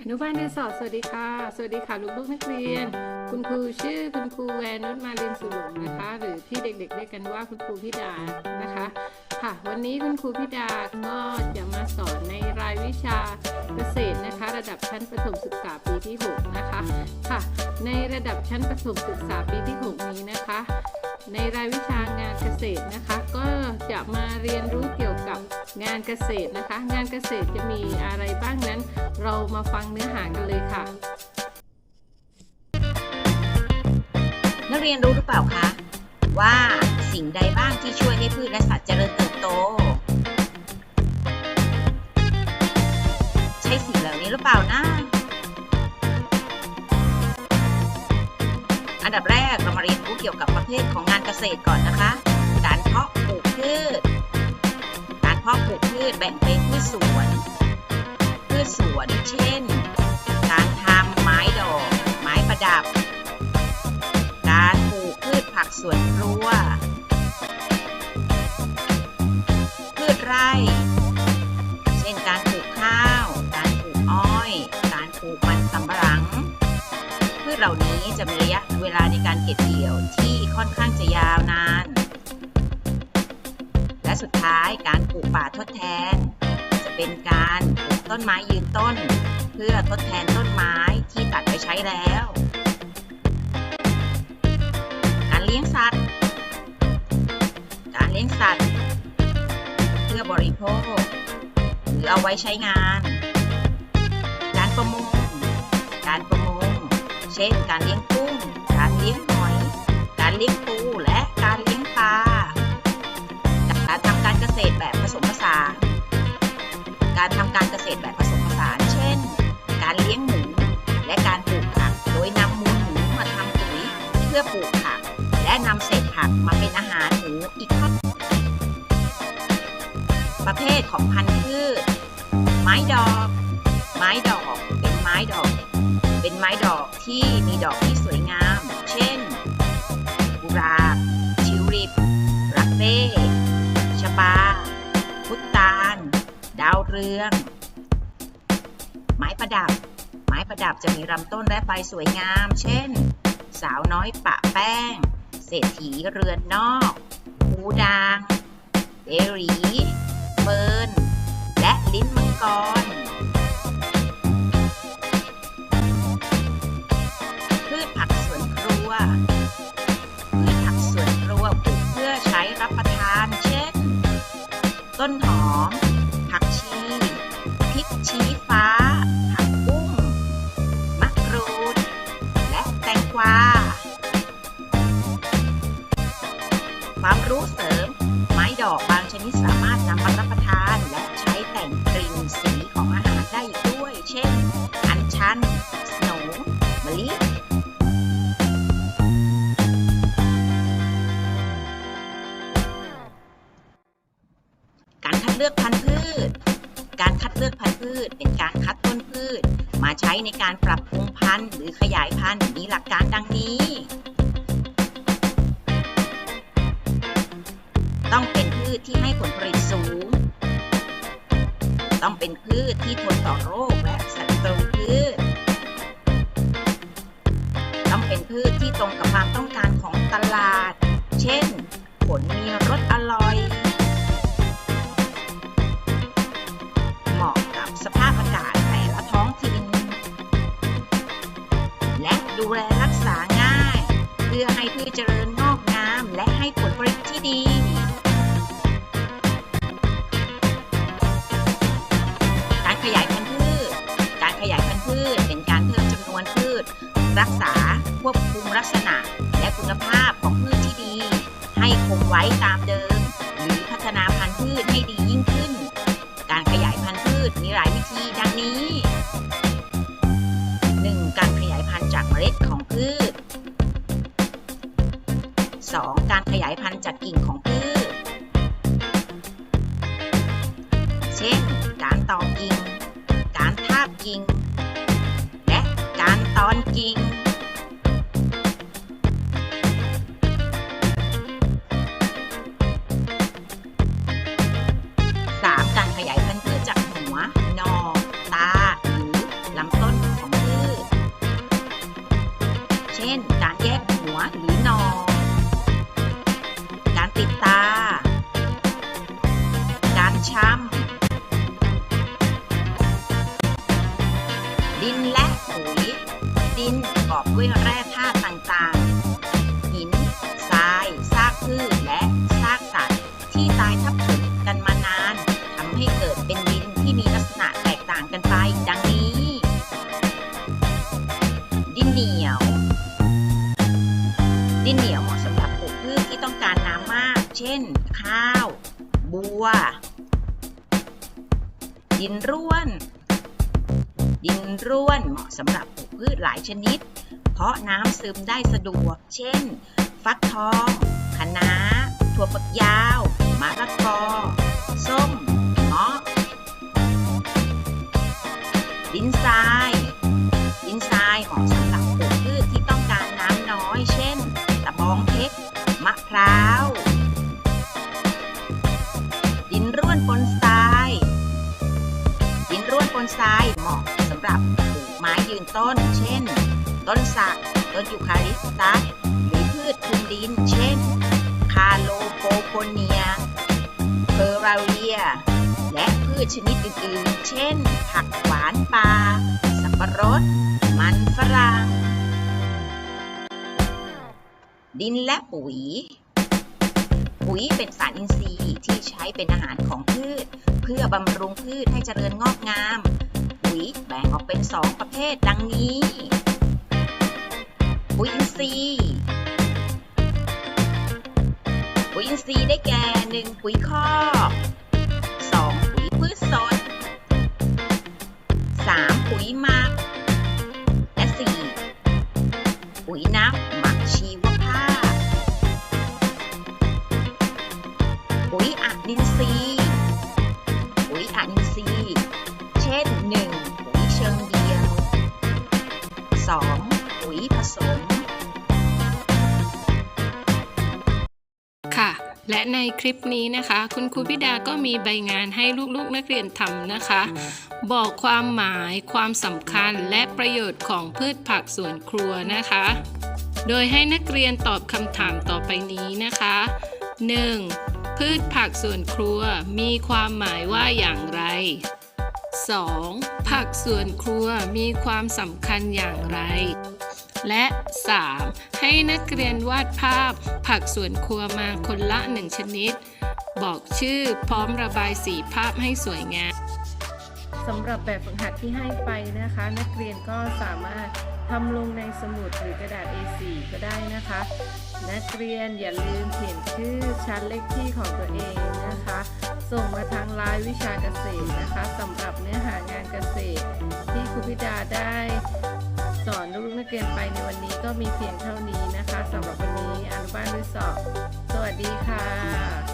อนุบาลเดือนสอบสวัสดีค่ะ สวัสดีค่ะลูกๆนักเรียน คุณครูชื่อคุณครูแวนนุชมาลินสุหลงนะคะ หรือที่เด็กๆเรียกกันว่าคุณครูพิดานะคะ ค่ะ วันนี้คุณครูพิดาก็จะมาสอนในรายวิชาเกษตรนะคะ ระดับชั้นประถมศึกษาปีที่ 6 นะคะ ค่ะ ในระดับชั้นประถมศึกษาปีที่ 6 นี้นะคะ ในรายวิชางานเกษตรนะคะ ก็จะมาเรียนรู้เกี่ยวกับงานเกษตรนะคะ งานเกษตรจะมีอะไรบ้างนั้น เรามาฟังเนื้อหากันเลยค่ะ นักเรียนรู้หรือเปล่าคะว่าสิ่งใดบ้างที่ช่วยให้พืชและสัตว์เจริญเติบโต ใช่สิ่งเหล่านี้หรือเปล่านะ อันดับแรก กี่ยวกับประเภทของงานเกษตรก่อนนะคะ การเพาะปลูกพืช การเพาะปลูกพืชแบ่งเป็นพืชสวน พืชสวนเช่น การทำไม้ดอก ไม้ประดับ การปลูกพืชผักสวนครัว พืชไร่ เช่นการ เหล่านี้จะมีระยะเวลาในการเก็บเกี่ยวที่ค่อนข้างจะยาวนาน และสุดท้ายการปลูกป่าทดแทน จะเป็นการปลูกต้นไม้ยืนต้น เพื่อทดแทนต้นไม้ที่ตัดไปใช้แล้ว การเลี้ยงสัตว์ การเลี้ยงสัตว์ เพื่อบริโภค หรือเอาไว้ใช้งาน การประมงการประม เช่น การเลี้ยงกุ้ง การเลี้ยงหอย การเลี้ยงปูและการเลี้ยงปลา การทำการเกษตรแบบผสมผสาน การทำการเกษตรแบบผสมผสาน เช่น การเลี้ยงหมูและการปลูกผัก โดยนำมูลหมูมาทำปุ๋ยเพื่อปลูกผัก และนำเศษผักมาเป็นอาหารหมูอีกทอดประเภทของพันธุ์พืชไม้ดอก ไม้ดอก เป็นไม้ดอก เป็นไม้ดอก ที่มีดอกที่สวยงาม เช่นกุหลาบทิวลิป รักเร่ชบา พุตตาน ดาวเรือง ไม้ประดับ ไม้ประดับจะมีลำต้นและใบสวยงาม เช่น สาวน้อยปะแป้ง เศรษฐีเรือนนอกภูดางเดรีเฟิร์นและลิ้นมังกร ต้นหอม ผักชี เลือกพันธุ์พืช เป็นการคัดต้นพืช มาใช้ในการปรับปรุงพันธุ์หรือขยายพันธุ์มีหลักการดังนี้ ต้องเป็นพืชที่ให้ผลผลิตสูง ต้องเป็นพืชที่ทนต่อโรคและศัตรูพืช ต้องเป็นพืชที่ตรงกับความต้องการของตลาด เช่น ผลมีรสอร่อย ดูแลรักษาง่าย เพื่อให้พืชเจริญงอกงาม และให้ผลผลิตที่ดีการขยายพันธุ์พืช การขยายพันธุ์พืชเป็นการเพิ่มจำนวนพืช รักษาควบคุมลักษณะ และคุณภาพของพืชที่ดี ให้คงไว้ตามเดิม จากเมล็ดของพืช 2. การขยายพันธุ์จากกิ่งของพืช เช่น การตอกกิ่ง การทาบกิ่ง การแยกหัวหรือนอ การติดตา การช้ำดินและปุ๋ยดินประกอบด้วยแร่ธาตุต่าง เช่น ข้าว บัว ดินร่วน ดินร่วนเหมาะสำหรับปลูกพืชหลายชนิด เพราะน้ำซึมได้สะดวก เช่น ฟักทองคะน้าถั่วฝักยาว นร่วนปนทรายเหมาะสำหรับปลูกไม้ยืนต้น เช่น ต้นสัก ต้นยูคาลิปตัสหรือพืชคลุมดิน เช่น คาโลโปโคเนียเพอราเรีย และพืชชนิดอื่นๆ เช่น ผักหวานป่าสับปะรด มันฝรั่งดินและปุ๋ย ปุ๋ยเป็นสารอินทรีย์ที่ใช้เป็นอาหารของพืช เพื่อบำรุงพืชให้เจริญงอกงาม ปุ๋ยแบ่งออกเป็นสองประเภทดังนี้ ปุ๋ยอินทรีย์ปุ๋ยอินทรีย์ได้แก่หนึ่งปุ๋ยคอก 2. ปุ๋ยผสม ค่ะ และในคลิปนี้นะคะ คุณครูพิดาก็มีใบงานให้ลูกๆนักเรียนทำนะคะ บอกความหมายความสำคัญและประโยชน์ของพืชผักสวนครัวนะคะ โดยให้นักเรียนตอบคำถามต่อไปนี้นะคะ 1. พืชผักสวนครัวมีความหมายว่าอย่างไร 2. ผักสวนครัวมีความสำคัญอย่างไร และ 3. ให้นักเรียนวาดภาพ ผักสวนครัวมาคนละหนึ่งชนิด บอกชื่อพร้อมระบายสีภาพให้สวยงาม สำหรับแบบฝึกหัดที่ให้ไปนะคะ นักเรียนก็สามารถทำลงในสมุดหรือกระดาษ A4 ก็ได้นะคะ นักเรียนอย่าลืมเขียนชื่อชั้นเลขที่ของตัวเองนะคะ ส่งมาทางไลน์วิชาเกษตรนะคะสำหรับเนื้อหางานเกษตร ที่ครูพิดาได้สอนลูกนักเรียนไปในวันนี้ก็มีเพียงเท่านี้นะคะสำหรับวันนี้อนุบาลรุ่นสอบสวัสดีค่ะ